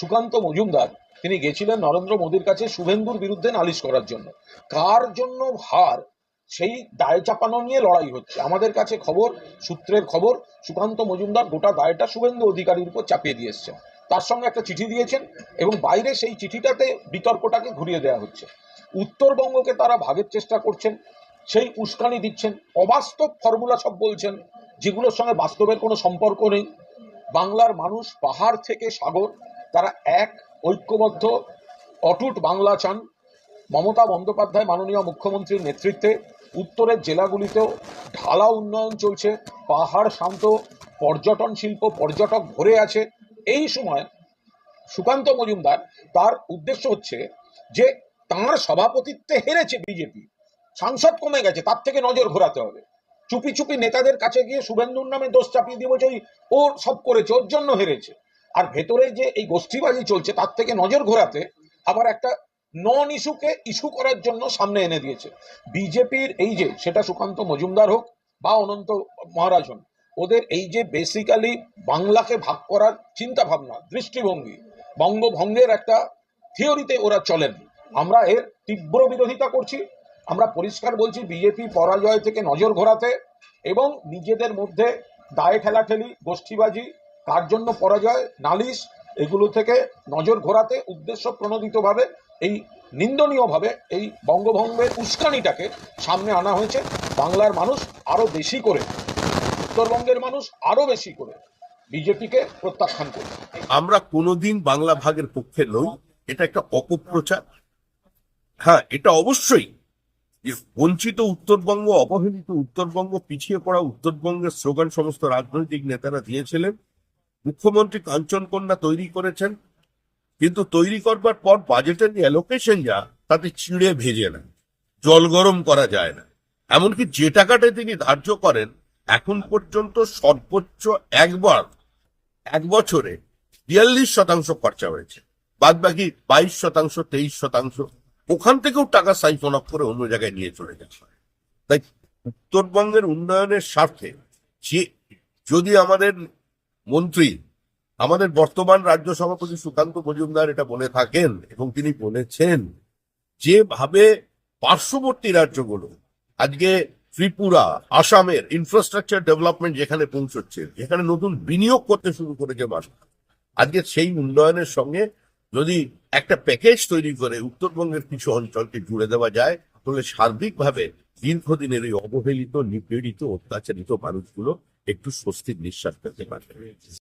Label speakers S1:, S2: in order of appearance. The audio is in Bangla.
S1: সুকান্ত মজুমদার। তিনি গেছিলেন নরেন্দ্র মোদীর কাছে শুভেন্দুর বিরুদ্ধে নালিশ করার জন্য। কার জন্য হার? সেই দায় চাপানো নিয়ে লড়াই হচ্ছে। আমাদের কাছে খবর, সূত্রের খবর, সুকান্ত মজুমদার গোটা দায়টা শুভেন্দু অধিকারীর উপর চাপিয়ে দিয়ে এসছেন। তার সঙ্গে একটা চিঠি দিয়েছেন এবং বাইরে সেই চিঠিটাতে বিতর্কটাকে ঘুরিয়ে দেওয়া হচ্ছে। উত্তরবঙ্গকে তারা ভাগের চেষ্টা করছেন, সেই উস্কানি দিচ্ছেন, অবাস্তব ফর্মুলা সব বলছেন, যেগুলোর সঙ্গে বাস্তবের কোনো সম্পর্ক নেই। বাংলার মানুষ পাহাড় থেকে সাগর তারা এক ঐক্যবদ্ধ, অটুট বাংলা চান। মমতা বন্দ্যোপাধ্যায় মাননীয় মুখ্যমন্ত্রীর নেতৃত্বে উত্তরের জেলাগুলিতেও ঢালা উন্নয়ন চলছে, পাহাড় শান্ত, পর্যটন শিল্প, পর্যটক ভরে আছে। এই সময় সুকান্ত মজুমদার তার উদ্দেশ্য হচ্ছে যে তাঁর সভাপতিত্বে হেরেছে বিজেপি। সাংসদ কমে গেছে, তার থেকে নজর ঘোরাতে হবে। চুপি চুপি নেতাদের কাছে গিয়ে শুভেন্দুর নামে দোষ চাপিয়ে দিয়ে বলছে ওই ও সব করেছে, ওর জন্য হেরেছে। আর ভেতরে যে এই গোষ্ঠীবাজি চলছে, তার থেকে নজর ঘোরাতে আবার একটা নন ইস্যুকে ইস্যু করার জন্য সামনে এনে দিয়েছে। বিজেপির এই যে, সেটা সুকান্ত মজুমদার হোক বা অনন্ত মহারাজ হন, ওদের এই যে বেসিক্যালি বাংলাকে ভাগ করার চিন্তা ভাবনা দৃষ্টিভঙ্গি, বঙ্গভঙ্গের একটা থিওরিতে ওরা চলেন। আমরা এর তীব্র বিরোধিতা করছি, আমরা পরিষ্কার বলছি বিজেপি পরাজয় থেকে নজর ঘোরাতে এবং নিজেদের মধ্যে দায়ে ঠেলাঠেলি, গোষ্ঠীবাজি কার জন্য পরাজয়, নালিশ, এগুলো থেকে নজর ঘোরাতে উদ্দেশ্য প্রণোদিতভাবে এই নিন্দনীয়ভাবে এই বঙ্গভঙ্গের উস্কানিটাকে সামনে আনা হয়েছে বাংলার মানুষ আরও বেশি করে, উত্তরবঙ্গের মানুষ আরও বেশি করে বিজেপিকে প্রত্যাখ্যান করে
S2: আমরা কোনোদিন বাংলা ভাগের পক্ষে নই, এটা একটা অপপ্রচার। হ্যাঁ এটা অবশ্যই যে বঞ্চিত উত্তরবঙ্গ, অবহেলিত উত্তরবঙ্গ, পিছিয়ে পড়া উত্তরবঙ্গের স্লোগান সমস্ত রাজনৈতিক নেতারা দিয়েছিলেন। মুখ্যমন্ত্রী কাঞ্চন কন্যা তৈরি করেছেন, কিন্তু তৈরি করবার পর বাজেটের অ্যালোকেশন যা, তাতে চিড়ে ভেজে না, জল গরম করা যায় না। এমনকি যে টাকাটা তিনি ধার্য করেন, এখন পর্যন্ত সর্বোচ্চ একবার, এক বছরে বিয়াল্লিশ শতাংশ খরচা হয়েছে বাদ বাকি বাইশ শতাংশ, তেইশ শতাংশ, ওখান থেকেও টাকা সাইফন অফ করে অন্য জায়গায় নিয়ে চলে যাচ্ছে তাই উত্তরবঙ্গের উন্নয়নের স্বার্থে, যে, যদি আমাদের মন্ত্রী আমাদের বর্তমান রাজ্য সভাপতি সুকান্ত মজুমদার এটা বলে থাকেন এবং তিনি বলেছেন, যেভাবে পার্শ্ববর্তী রাজ্যগুলো, আজকে ত্রিপুরা, আসামের ইনফ্রাস্ট্রাকচার ডেভেলপমেন্ট যেখানে পৌঁছচ্ছে, যেখানে নতুন বিনিয়োগ করতে শুরু করেছে মানুষ, আজকে সেই উন্নয়নের সঙ্গে যদি একটা প্যাকেজ তৈরি করে উত্তরবঙ্গের কিছু অঞ্চলকে জুড়ে দেওয়া যায়, তাহলে সার্বিকভাবে দীর্ঘদিনের এই অবহেলিত, নিপীড়িত, অত্যাচারিত মানুষগুলো একটু স্বস্তির নিঃশ্বাস পেতে পারবে।